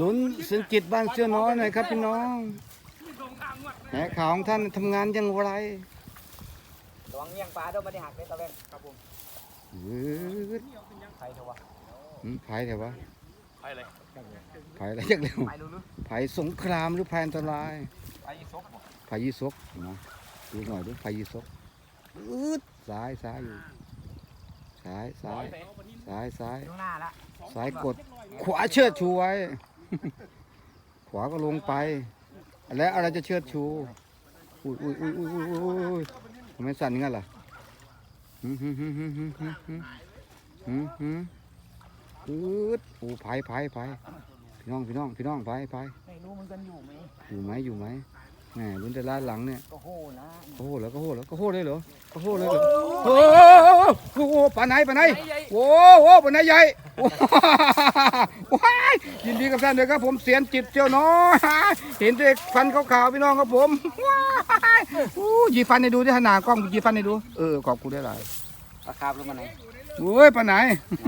ลุ้นสินจิตบ้านเสื้อน้อยหน่อยครับพี่น้องแหข่าวของท่านทำงานอยังไรระวังเมี่ยงปลาด้วยไม่ได้หักเลยตะเวนครับผมยืดใครเถอะวะหืมไผ่แต่ว่าไปเลยไผ่อะไรอย่างเร็วไปรู้ลึไผ่สงครามหรือไผ่อันตรายไปซบบ่ไผ่ยีสกนะดูหน่อยดูไผ่ยีสกอืดซ้ายซ้ายอยู่ซ้ายซ้ายซ้ายซ้ายข้างหน้าละซ้ายกดขวาเชิดชูไว้ ขวาก็ลงไป แล้วอะไรจะเชิดชู อุ้ยอุ้ยอุ้ยอุ้ยอุ้ยอุ้ยอุ้ยทำไมสั่นงั้นล่ะหืมหืมหืมหืมหืมหืมหืมหืมหืมอืดโอ้ไผ่ไผ่ไผ่พี่น้องพี่น้องพี่น้องไผ่ไผ่ไม่รู้มันกันอยู่ไหมอยู่ไหมอยู่ไหมแหมลุ้นแต่ล้านหลังเนี่ยก็โหนะโอ้โหแล้วก็โหแล้วก็โหเลยเหรอก็โหเลยเหรอโอ้โหโอ้ปลาไหนปลาไหนโอ้โหปลาไหนใหญ่โอ้โหว้า ยยินดีกับท่านเลยครับผมเสียนจิตเจ้าน้อยเห็นเด็กฟันขาวๆพี่น้องครับผมว้ายอู้ยีฟันให้ดูที่ขนาดกล้องยีฟันให้ดู เออขอบคุณได้หลายปลาคาบลงมาไหนโอ้ยปลาไหนไหน